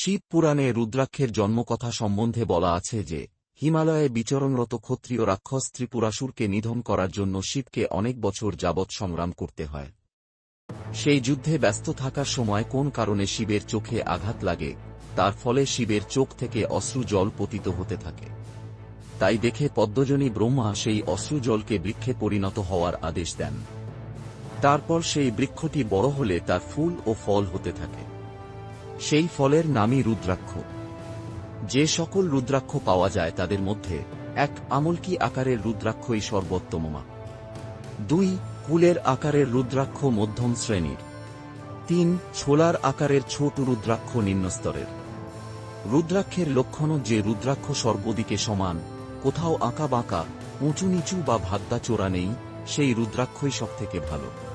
শিব পুরাণে রুদ্রাক্ষের জন্মকথা সম্বন্ধে বলা আছে যে, হিমালয়ে বিচরণরত ক্ষত্রিয় রাক্ষস ত্রিপুরাসুরকে নিধন করার জন্য শিবকে অনেক বছর যাবৎ সংগ্রাম করতে হয়। সেই যুদ্ধে ব্যস্ত থাকার সময় কোন কারণে শিবের চোখে আঘাত লাগে, তার ফলে শিবের চোখ থেকে অশ্রু জল পতিত হতে থাকে। তাই দেখে পদ্মজনী ব্রহ্মা সেই অশ্রু জলকে বৃক্ষে পরিণত হওয়ার আদেশ দেন। তারপর সেই বৃক্ষটি বড় হলে তার ফুল ও ফল হতে থাকে। সেই ফলের নামই রুদ্রাক্ষ। যে সকল রুদ্রাক্ষ পাওয়া যায় তাদের মধ্যে এক আমলকি আকারের রুদ্রাক্ষই সর্বোত্তমমা। দুই, কুলের আকারের রুদ্রাক্ষ মধ্যম শ্রেণির। তিন, ছোলার আকারের ছোট রুদ্রাক্ষ নিম্নস্তরের। রুদ্রাক্ষের লক্ষণও যে রুদ্রাক্ষ সর্বদিকে সমান, কোথাও আঁকা বাঁকা, উঁচু নিচু বা ভাদ্দা চোরা নেই, সেই রুদ্রাক্ষই সবথেকে ভালো।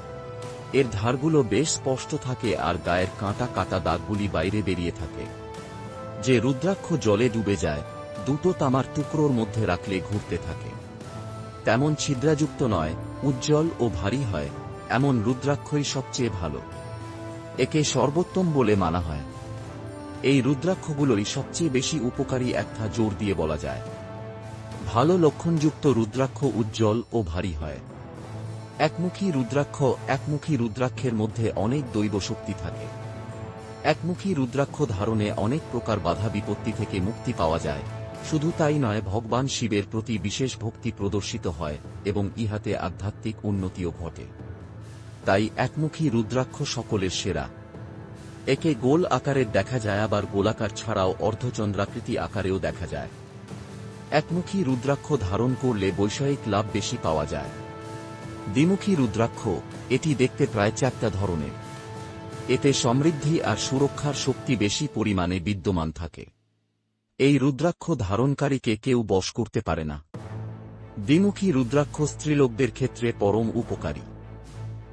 এর ধারগুলো বেশ স্পষ্ট থাকে আর গায়ের কাঁটা কাটা দাগগুলি বাইরে বেরিয়ে থাকে। যে রুদ্রাক্ষ জলে ডুবে যায়, দুটো তামার টুকরোর মধ্যে রাখলে ঘুরতে থাকে। তেমন ছিদ্রাযুক্ত নয়, উজ্জ্বল ও ভারী হয়, এমন রুদ্রাক্ষই সবচেয়ে ভালো। একে সর্বোত্তম বলে মানা হয়। এই রুদ্রাক্ষগুলোই সবচেয়ে বেশি উপকারী একটা জোর দিয়ে বলা যায়। ভালো লক্ষণযুক্ত রুদ্রাক্ষ উজ্জ্বল ও ভারী হয়। একমুখী রুদ্রাক্ষ একমুখী রুদ্রাক্ষের মধ্যে অনেক দৈব শক্তি থাকে। একমুখী রুদ্রাক্ষ ধারণে অনেক প্রকার বাধা বিপত্তি থেকে মুক্তি পাওয়া যায়। শুধু তাই নয়, ভগবান শিবের প্রতি বিশেষ ভক্তি প্রদর্শিত হয় এবং ইহাতে আধ্যাত্মিক উন্নতিও ঘটে। তাই একমুখী রুদ্রাক্ষ সকলের সেরা। একে গোল আকারের দেখা যায়, আবার গোলাকার ছাড়াও অর্ধচন্দ্রাকৃতি আকারেও দেখা যায়। একমুখী রুদ্রাক্ষ ধারণ করলে বৈষয়িক লাভ বেশি পাওয়া যায়। দ্বিমুখী রুদ্রাক্ষ, এটি দেখতে প্রায় চারটা ধরনের। এতে সমৃদ্ধি আর সুরক্ষার শক্তি বেশি পরিমাণে বিদ্যমান থাকে। এই রুদ্রাক্ষ ধারণকারীকে কেউ বশ করতে পারে না। দ্বিমুখী রুদ্রাক্ষ স্ত্রীলোকদের ক্ষেত্রে পরম উপকারী।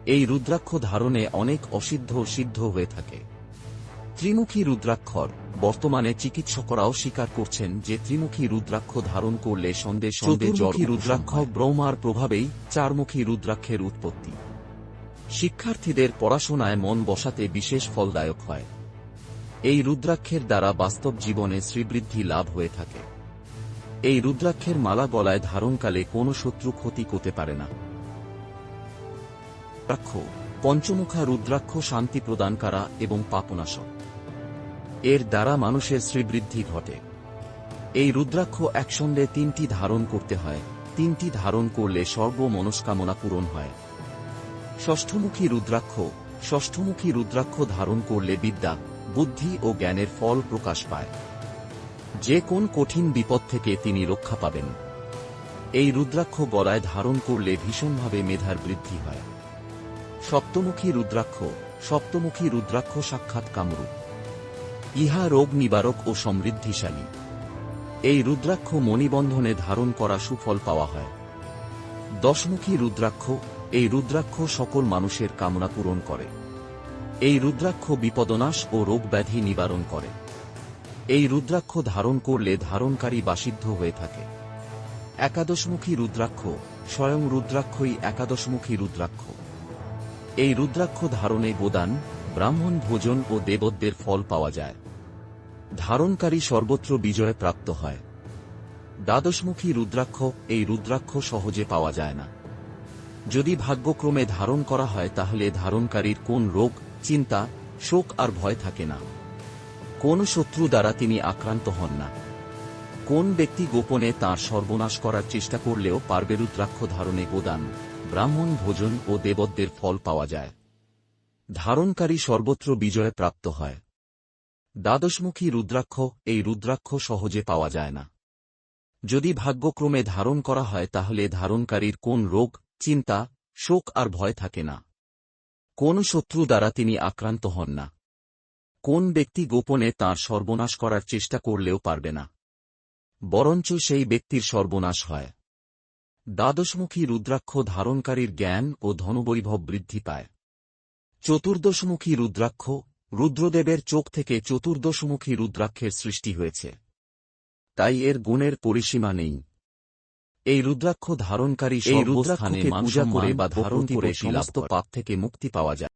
এই রুদ্রাক্ষ ধারণে অনেক অসিদ্ধ সিদ্ধ হয়ে থাকে। ত্রিমুখী রুদ্রাক্ষর। বর্তমানে চিকিৎসকরাও স্বীকার করছেন যে ত্রিমুখী রুদ্রাক্ষ ধারণ করলে সন্দেহ সন্দেহ রুদ্রাক্ষ ব্রহ্মার প্রভাবেই চারমুখী রুদ্রাক্ষের উৎপত্তি। শিক্ষার্থীদের পড়াশোনায় মন বসাতে বিশেষ ফলদায়ক হয়। এই রুদ্রাক্ষের দ্বারা বাস্তব জীবনে শ্রীবৃদ্ধি লাভ হয়ে থাকে। এই রুদ্রাক্ষের মালা গলায় ধারণকালে কোনো শত্রু ক্ষতি করতে পারে না। পঞ্চমুখা রুদ্রাক্ষ শান্তি প্রদানকারা এবং পাপনাশক। এর দ্বারা মানুষের শ্রীবৃদ্ধি ঘটে। এই রুদ্রাক্ষ একসঙ্গে তিনটি ধারণ করতে হয়। তিনটি ধারণ করলে সর্ব মনস্কামনা পূরণ হয়। ষষ্ঠমুখী রুদ্রাক্ষ ষষ্ঠমুখী রুদ্রাক্ষ ধারণ করলে বিদ্যা, বুদ্ধি ও জ্ঞানের ফল প্রকাশ পায়। যে কোন কঠিন বিপদ থেকে তিনি রক্ষা পাবেন। এই রুদ্রাক্ষ গলায় ধারণ করলে ভীষণভাবে মেধার বৃদ্ধি হয়। সপ্তমুখী রুদ্রাক্ষ সপ্তমুখী রুদ্রাক্ষ সাক্ষাৎ কামরূপ। ইহা রোগ নিবারক ও সমৃদ্ধিশালী। এই রুদ্রাক্ষ মণিবন্ধনে ধারণ করা সুফল পাওয়া হয়। দশমুখী রুদ্রাক্ষ এই রুদ্রাক্ষ সকল মানুষের কামনা পূরণ করে। এই রুদ্রাক্ষ বিপদনাশ ও রোগ ব্যাধি নিবারণ করে। এই রুদ্রাক্ষ ধারণ করলে ধারণকারী বাসিদ্ধ হয়ে থাকে। একাদশমুখী রুদ্রাক্ষ স্বয়ং রুদ্রাক্ষই একাদশমুখী রুদ্রাক্ষ। এই রুদ্রাক্ষ ধারণে গোদান ব্রাহ্মণ ভোজন ও দেবত্বের ফল পাওয়া যায়। ধারণকারী সর্বত্র বিজয় প্রাপ্ত হয়। দ্বাদশমুখী রুদ্রাক্ষ এই রুদ্রাক্ষ সহজে পাওয়া যায় না। যদি ভাগ্যক্রমে ধারণ করা হয়, তাহলে ধারণকারীর কোন রোগ, চিন্তা, শোক আর ভয় থাকে না। কোন শত্রু দ্বারা তিনি আক্রান্ত হন না। কোন ব্যক্তি গোপনে তার সর্বনাশ করার চেষ্টা করলেও পারবে রুদ্রাক্ষ ধারণে গোদান, ব্রাহ্মণ ভোজন ও দেবত্বের ফল পাওয়া যায়। ধারণকারী সর্বত্র বিজয় প্রাপ্ত হয়। দ্বাদশমুখী রুদ্রাক্ষ এই রুদ্রাক্ষ সহজে পাওয়া যায় না। যদি ভাগ্যক্রমে ধারণ করা হয় তাহলে ধারণকারীর কোন রোগ, চিন্তা, শোক আর ভয় থাকে না। কোন শত্রু দ্বারা তিনি আক্রান্ত হন না। কোন ব্যক্তি গোপনে তার সর্বনাশ করার চেষ্টা করলেও পারবে না। বরঞ্চ সেই ব্যক্তির সর্বনাশ হয়। দ্বাদশমুখী রুদ্রাক্ষ ধারণকারীর জ্ঞান ও ধনবৈভব বৃদ্ধি পায়। চতুর্দশমুখী রুদ্রাক্ষ রুদ্রদেবের চোখ থেকে চতুর্দশমুখী রুদ্রাক্ষের সৃষ্টি হয়েছে। তাই এর গুণের পরিসীমা নেই। এই রুদ্রাক্ষ ধারণকারী সেই রুদ্রাক্ষে পূজা করে বা ধারণ করে সমস্ত পাপ থেকে মুক্তি পাওয়া যায়।